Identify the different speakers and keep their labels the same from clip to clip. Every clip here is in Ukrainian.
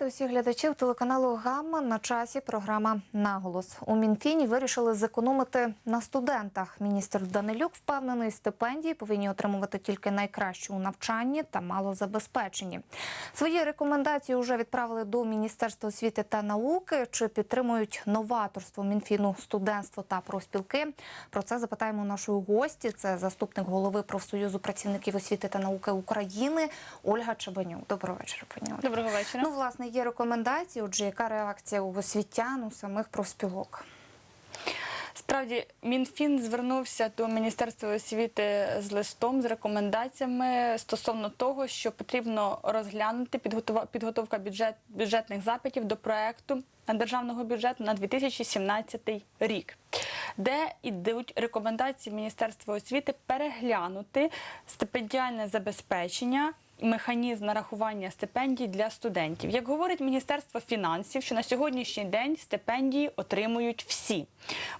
Speaker 1: вітати усіх глядачів телеканалу Гамма на часі. Програма Наголос у Мінфіні вирішили зекономити на студентах. Міністр Данилюк впевнений, стипендії повинні отримувати тільки найкращі у навчанні та малозабезпечені. Свої рекомендації вже відправили до Міністерства освіти та науки. Чи підтримують новаторство Мінфіну студентство та профспілки? Про це запитаємо нашої гості. Це заступник голови профсоюзу працівників освіти та науки України Ольга Чабанюк. Доброго вечора, пані Ольга.
Speaker 2: Доброго вечора.
Speaker 1: Ну, власне, є рекомендації. Отже, яка реакція у освітян, у самих профспілок?
Speaker 2: Справді, Мінфін звернувся до Міністерства освіти з листом з рекомендаціями стосовно того, що потрібно розглянути підготовка бюджет, бюджетних запитів до проекту державного бюджету на 2017 рік, де йдуть рекомендації Міністерства освіти переглянути стипендіальне забезпечення. Механізм нарахування стипендій для студентів, як говорить Міністерство фінансів, що на сьогоднішній день стипендії отримують всі.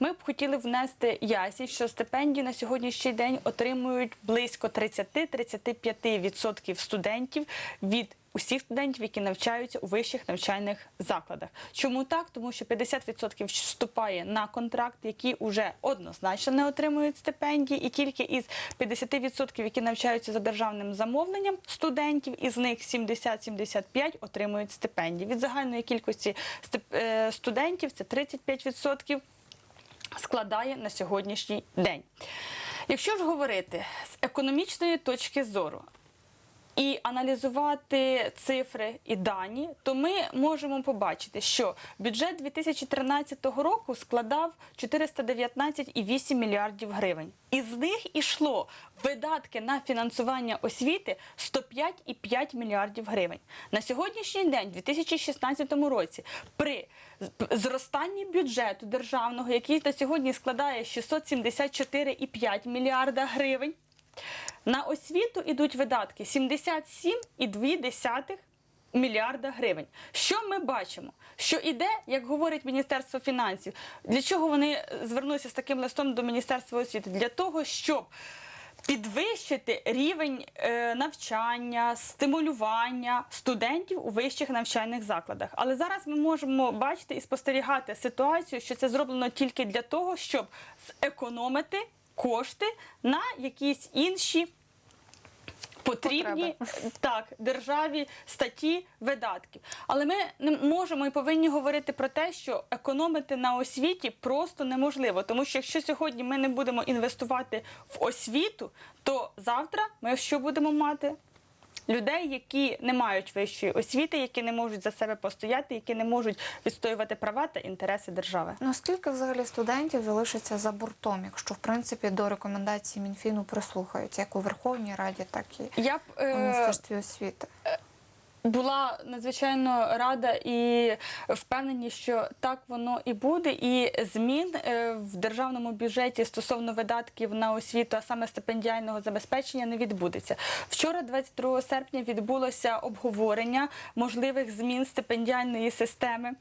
Speaker 2: Ми б хотіли внести ясність, що стипендії на сьогоднішній день отримують близько 30-35% студентів від усіх студентів, які навчаються у вищих навчальних закладах. Чому так? Тому що 50% вступає на контракт, які вже однозначно не отримують стипендії, і тільки із 50%, які навчаються за державним замовленням студентів, із них 70-75 отримують стипендії. Від загальної кількості е, студентів це 35% складає на сьогоднішній день. Якщо ж говорити з економічної точки зору, і аналізувати цифри і дані, то ми можемо побачити, що бюджет 2013 року складав 419,8 мільярдів гривень. Із них ішло видатки на фінансування освіти 105,5 мільярдів гривень. На сьогоднішній день, 2016 році, при зростанні бюджету державного, який на сьогодні складає 674,5 мільярда гривень, на освіту йдуть видатки 77,2 мільярда гривень. Що ми бачимо? Що іде, як говорить Міністерство фінансів, для чого вони звернулися з таким листом до Міністерства освіти? Для того, щоб підвищити рівень е, навчання, стимулювання студентів у вищих навчальних закладах. Але зараз ми можемо бачити і спостерігати ситуацію, що це зроблено тільки для того, щоб зекономити кошти на якісь інші. Потрібні так державі статті видатків, але ми не можемо і повинні говорити про те, що економити на освіті просто неможливо, тому що якщо сьогодні ми не будемо інвестувати в освіту, то завтра ми що будемо мати? Людей, які не мають вищої освіти, які не можуть за себе постояти, які не можуть відстоювати права та інтереси держави.
Speaker 1: Наскільки взагалі студентів залишиться за бортом, якщо в принципі до рекомендацій Мінфіну прислухаються, як у Верховній Раді, так і
Speaker 2: Я б
Speaker 1: у
Speaker 2: е,
Speaker 1: Міністерстві освіти?
Speaker 2: Була надзвичайно рада і впевнені, що так воно і буде. І змін е, в державному бюджеті стосовно видатків на освіту, а саме стипендіального забезпечення, не відбудеться. Вчора, 22 серпня, відбулося обговорення можливих змін стипендіальної системи.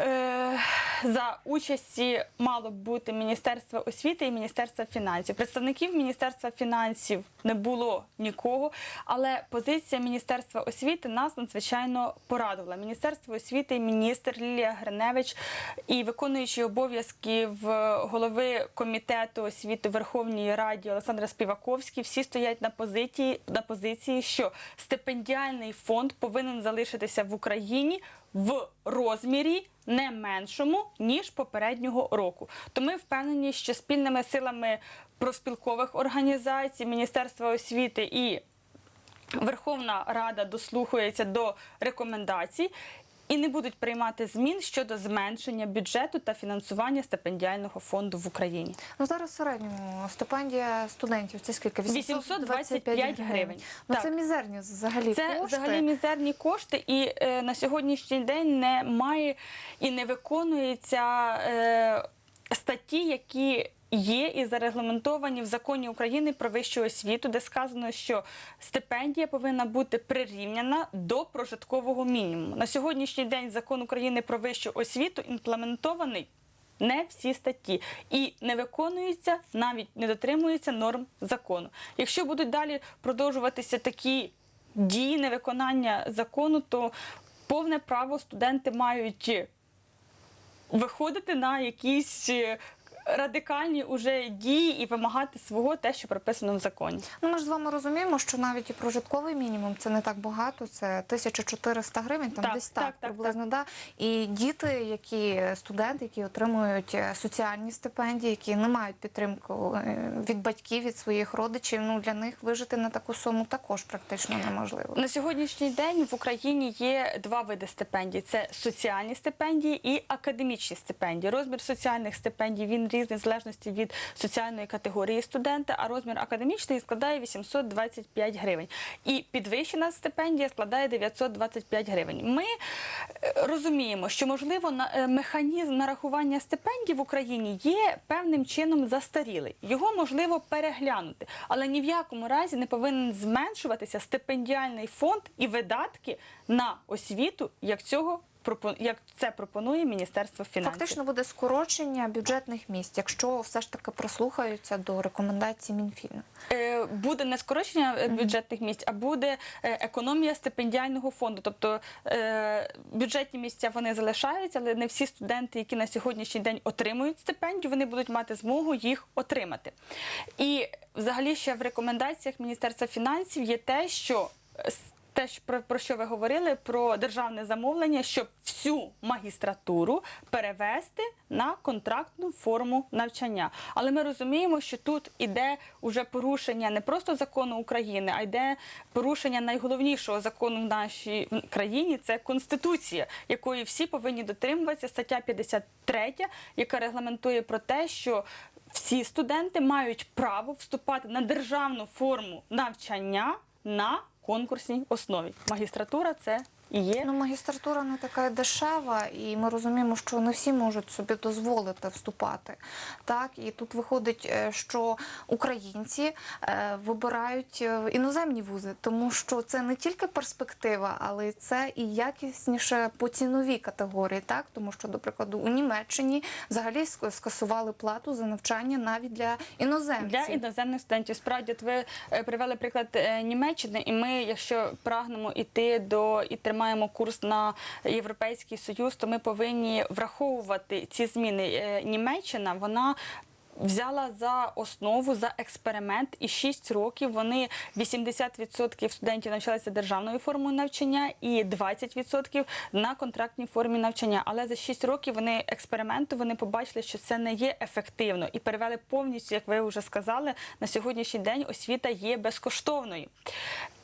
Speaker 2: Е, За участі мало б бути Міністерства освіти і Міністерства фінансів. Представників Міністерства фінансів не було нікого, але позиція Міністерства освіти нас надзвичайно порадувала. Міністерство освіти, міністр Лілія Гриневич і виконуючий обов'язки в голови комітету освіти Верховній Раді Олександра Співаковський всі стоять на позиції, на позиції, що стипендіальний фонд повинен залишитися в Україні в розмірі не меншому ніж попереднього року. То ми впевнені, що спільними силами профспілкових організацій, Міністерства освіти і Верховна Рада дослухається до рекомендацій. І не будуть приймати змін щодо зменшення бюджету та фінансування стипендіального фонду в Україні.
Speaker 1: Ну зараз в середньому стипендія студентів це скільки?
Speaker 2: 825 гривень.
Speaker 1: Ну
Speaker 2: Так.
Speaker 1: це мізерні взагалі
Speaker 2: Це
Speaker 1: кошти.
Speaker 2: взагалі мізерні кошти, і е, на сьогоднішній день немає і не виконується. е, статті, які є і зарегламентовані в законі України про вищу освіту, де сказано, що стипендія повинна бути прирівняна до прожиткового мінімуму. На сьогоднішній день закон України про вищу освіту імплементований. Не всі статті і не виконуються, навіть не дотримуються норм закону. Якщо будуть далі продовжуватися такі дії невиконання закону, то повне право студенти мають виходити на якісь е, радикальні уже дії і вимагати свого те, що прописано в законі.
Speaker 1: Ну, ми ж з вами розуміємо, що навіть і прожитковий мінімум це не так багато, це 1400 гривень, там
Speaker 2: Так,
Speaker 1: десь так,
Speaker 2: так, так,
Speaker 1: приблизно. Да. І діти, які студенти, які отримують е, соціальні стипендії, які не мають підтримку е, від батьків, від своїх родичів, ну для них вижити на таку суму також практично неможливо.
Speaker 2: На сьогоднішній день в Україні є два види стипендій: це соціальні стипендії і академічні стипендії. Розмір соціальних стипендій він різний в залежності від соціальної категорії студента, а розмір академічної складає 825 гривень. І підвищена стипендія складає 925 гривень. Ми е, розуміємо, що можливо е, механізм нарахування стипендій в Україні є певним чином застарілий. Його можливо переглянути, але ні в якому разі не повинен зменшуватися стипендіальний фонд і видатки на освіту, як цього як це пропонує Міністерство фінансів.
Speaker 1: Фактично буде скорочення бюджетних місць, якщо все ж таки прислухаються до рекомендацій Мінфіну.
Speaker 2: Е, буде не скорочення е, бюджетних місць, а буде е, економія стипендіального фонду. Тобто бюджетні місця вони залишаються, але не всі студенти, які на сьогоднішній день отримують стипендію, вони будуть мати змогу їх отримати. І взагалі ще в рекомендаціях Міністерства фінансів є те, що те, про, що ви говорили, про державне замовлення, щоб всю магістратуру перевести на контрактну форму навчання. Але ми розуміємо, що тут іде уже порушення не просто закону України, а йде порушення найголовнішого закону в нашій країні це конституція, якої всі повинні дотримуватися. Стаття 53, яка регламентує про те, що всі студенти мають право вступати на державну форму навчання на конкурсній основі. Магістратура це і є.
Speaker 1: Ну, магістратура не така дешева, і ми розуміємо, що не всі можуть собі дозволити вступати. Так, і тут виходить, е, що українці е, вибирають е, іноземні вузи, тому що це не тільки перспектива, але це і якісніше по ціновій категорії. Так, тому що, до прикладу, у Німеччині взагалі ск- скасували плату за навчання навіть для іноземців.
Speaker 2: Для іноземних студентів справді ви привели приклад Німеччини, і ми, якщо прагнемо йти до і тримаємо курс на Європейський Союз, то ми повинні враховувати ці зміни. Е, Німеччина вона. Взяла за основу за експеримент, і 6 років вони 80% студентів навчалися державною формою навчання і 20% на контрактній формі навчання. Але за 6 років вони експерименту вони побачили, що це не є ефективно, і перевели повністю, як ви вже сказали, на сьогоднішній день освіта є безкоштовною.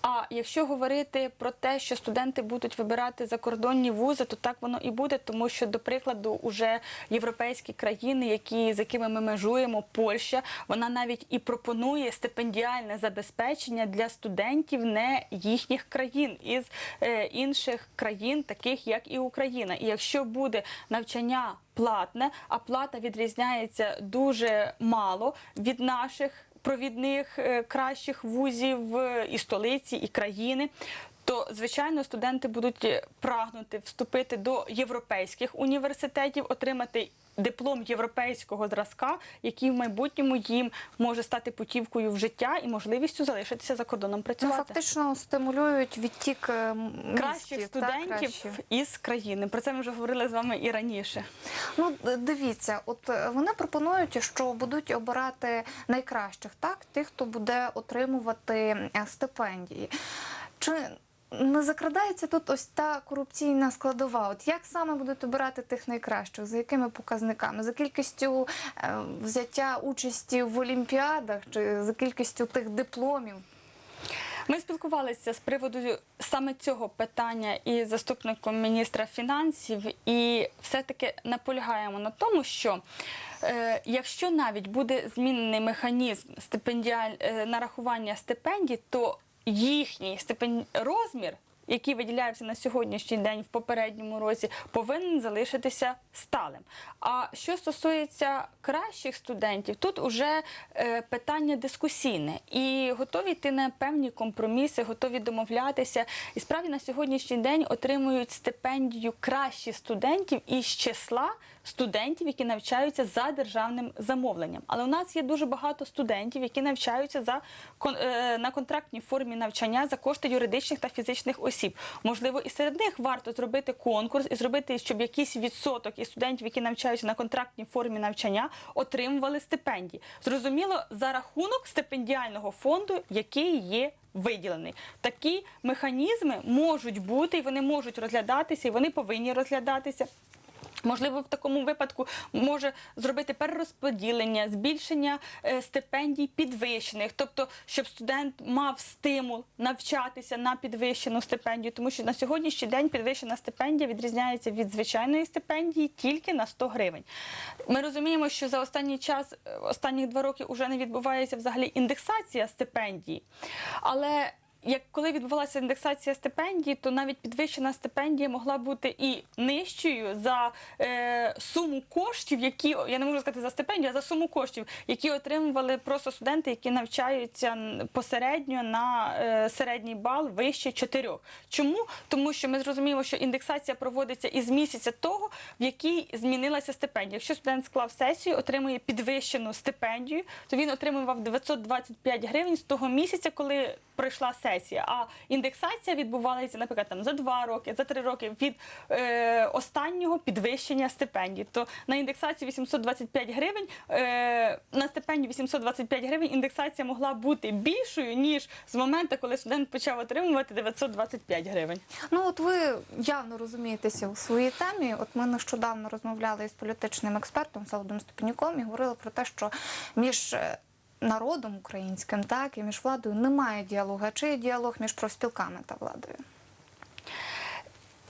Speaker 2: А якщо говорити про те, що студенти будуть вибирати закордонні вузи, то так воно і буде, тому що, до прикладу, уже європейські країни, які з якими ми межуємо, Польща, вона навіть і пропонує стипендіальне забезпечення для студентів не їхніх країн із е, інших країн, таких як і Україна. І якщо буде навчання платне, а плата відрізняється дуже мало від наших провідних е, кращих вузів е, і столиці, і країни. То звичайно студенти будуть е, прагнути вступити до європейських університетів, отримати диплом європейського зразка, який в майбутньому їм може стати путівкою в життя і можливістю залишитися за кордоном
Speaker 1: Ну, фактично стимулюють відтік е,
Speaker 2: Кращих
Speaker 1: мізків, так,
Speaker 2: студентів
Speaker 1: кращих.
Speaker 2: із країни. Про це ми вже говорили з вами і раніше.
Speaker 1: Ну, дивіться, от е, вони пропонують, що будуть обирати найкращих, так, тих, хто буде отримувати е, стипендії. Чи не закрадається тут ось та корупційна складова? От як саме будуть обирати тих найкращих? За якими показниками? За кількістю е, взяття участі в олімпіадах чи за кількістю тих дипломів?
Speaker 2: Ми спілкувалися з приводу саме цього питання із заступником міністра фінансів, і все-таки наполягаємо на тому, що е, якщо навіть буде змінений механізм стипендіаль... е, нарахування стипендій, то їхній степень розмір. Який виділявся на сьогоднішній день в попередньому році, повинен залишитися сталим. А що стосується кращих студентів, тут уже е, питання дискусійне і готові йти на певні компроміси, готові домовлятися. І справді на сьогоднішній день отримують стипендію кращі студентів із числа студентів, які навчаються за державним замовленням. Але у нас є дуже багато студентів, які навчаються за е, на контрактній формі навчання за кошти юридичних та фізичних осіб. Можливо, і серед них варто зробити конкурс і зробити, щоб якийсь відсоток із студентів, які навчаються на контрактній формі навчання, отримували стипендії. Зрозуміло, за рахунок стипендіального фонду, який є виділений. Такі механізми можуть бути, і вони можуть розглядатися, і вони повинні розглядатися. Можливо, в такому випадку може зробити перерозподілення, збільшення е, стипендій підвищених, тобто, щоб студент мав стимул навчатися на підвищену стипендію, тому що на сьогоднішній день підвищена стипендія відрізняється від звичайної стипендії тільки на 100 гривень. Ми розуміємо, що за останній час, е, останні два роки, вже не відбувається взагалі індексація стипендії, але як коли відбувалася індексація стипендій, то навіть підвищена стипендія могла бути і нижчою за е, суму коштів, які я не можу сказати за стипендію, а за суму коштів, які отримували просто студенти, які навчаються посередньо на е, середній бал вище 4. Чому? Тому що ми зрозуміємо, що індексація проводиться із місяця того, в якій змінилася стипендія. Якщо студент склав сесію, отримує підвищену стипендію, то він отримував 925 гривень з того місяця, коли пройшла сесія. А індексація відбувалася, наприклад, там за два роки, за три роки від е, останнього підвищення стипендії. То на індексацію 825 гривень, е, на стипендію 825 гривень індексація могла бути більшою, ніж з моменту, коли студент почав отримувати 925 гривень.
Speaker 1: Ну от ви явно розумієтеся у своїй темі. От ми нещодавно розмовляли із політичним експертом Солодом Степанюком і говорили про те, що між е, народом українським, так і між владою немає діалогу. А чи є діалог між профспілками та владою?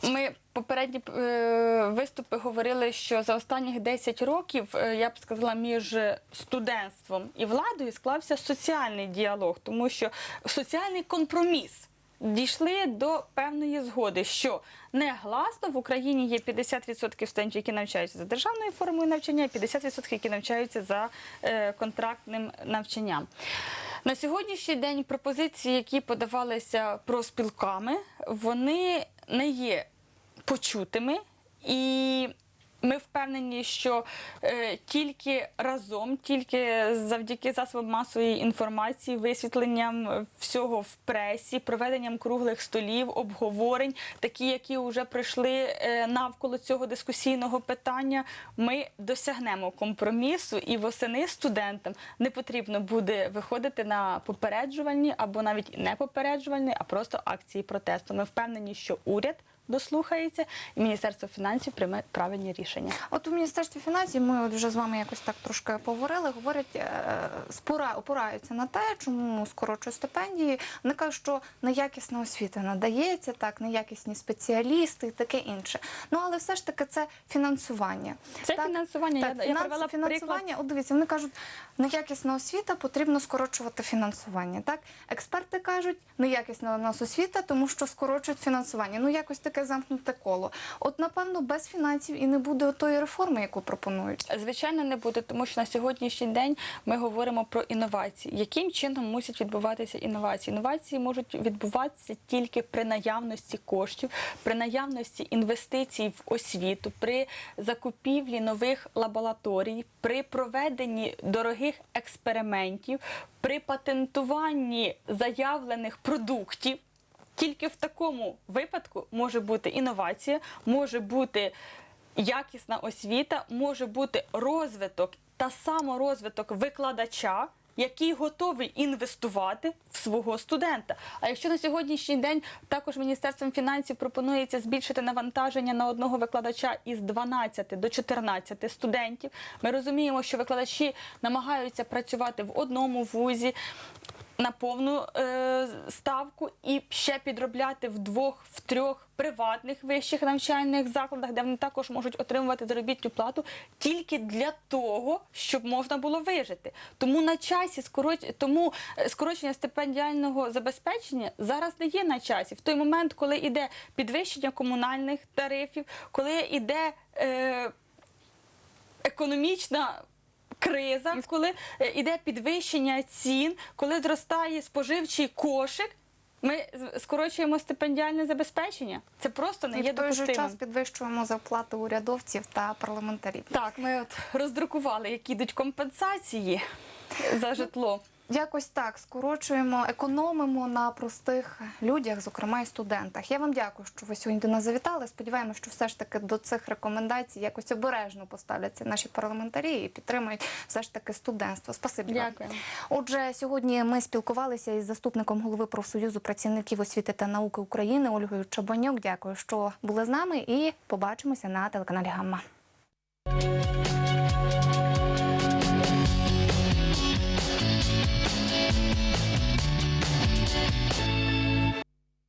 Speaker 2: Ми попередні е, виступи говорили, що за останніх 10 років, е, я б сказала, між студентством і владою склався соціальний діалог, тому що соціальний компроміс. Дійшли до певної згоди, що негласно в Україні є 50% студентів, які навчаються за державною формою навчання, і 50% які навчаються за е, контрактним навчанням. На сьогоднішній день пропозиції, які подавалися профспілками, вони не є почутими і. Ми впевнені, що е, тільки разом, тільки завдяки засобам масової інформації, висвітленням всього в пресі, проведенням круглих столів, обговорень, такі, які вже пройшли е, навколо цього дискусійного питання, ми досягнемо компромісу, і восени студентам не потрібно буде виходити на попереджувальні або навіть не попереджувальні, а просто акції протесту. Ми впевнені, що уряд дослухається, і Міністерство фінансів прийме правильні рішення.
Speaker 1: От у міністерстві фінансів ми от вже з вами якось так трошки поговорили. Говорять, е, спора опираються на те, чому скорочують стипендії. Вони кажуть, що неякісна освіта надається, так неякісні спеціалісти і таке інше. Ну але все ж таки це фінансування.
Speaker 2: Це
Speaker 1: Так,
Speaker 2: фінансування.
Speaker 1: Так,
Speaker 2: я, я
Speaker 1: фінанс-
Speaker 2: приклад.
Speaker 1: фінансування. От дивіться, вони кажуть, неякісна освіта, потрібно скорочувати фінансування. Так, експерти кажуть, неякісна у нас освіта, тому що скорочують фінансування. Ну якось таке замкнуте коло. От напевно без фінансів і не буде тої реформи, яку пропонують.
Speaker 2: Звичайно, не буде, тому що на сьогоднішній день ми говоримо про інновації. Яким чином мусять відбуватися інновації? Інновації можуть відбуватися тільки при наявності коштів, при наявності інвестицій в освіту, при закупівлі нових лабораторій, при проведенні дорогих експериментів, при патентуванні заявлених продуктів. Тільки в такому випадку може бути інновація, може бути якісна освіта, може бути розвиток та саморозвиток викладача, який готовий інвестувати в свого студента. А якщо на сьогоднішній день також Міністерством фінансів пропонується збільшити навантаження на одного викладача із 12 до 14 студентів, ми розуміємо, що викладачі намагаються працювати в одному вузі на повну е, ставку і ще підробляти в двох, в трьох приватних вищих навчальних закладах, де вони також можуть отримувати заробітну плату тільки для того, щоб можна було вижити. Тому на часі скороч... тому е, скорочення стипендіального забезпечення зараз не є на часі. В той момент, коли йде підвищення комунальних тарифів, коли йде е, економічна криза, коли йде підвищення цін, коли зростає споживчий кошик. Ми скорочуємо стипендіальне забезпечення. Це просто не
Speaker 1: І
Speaker 2: є
Speaker 1: в той же час підвищуємо зарплати урядовців та парламентарів.
Speaker 2: Так, ми от роздрукували, які йдуть компенсації за житло.
Speaker 1: Якось так скорочуємо, економимо на простих людях, зокрема і студентах. Я вам дякую, що ви сьогодні до нас завітали. Сподіваємося, що все ж таки до цих рекомендацій якось обережно поставляться наші парламентарі і підтримують все ж таки студентство. Спасибі. вам. Отже, сьогодні ми спілкувалися із заступником голови профсоюзу працівників освіти та науки України Ольгою Чабанюк. Дякую, що були з нами, і побачимося на телеканалі Гамма.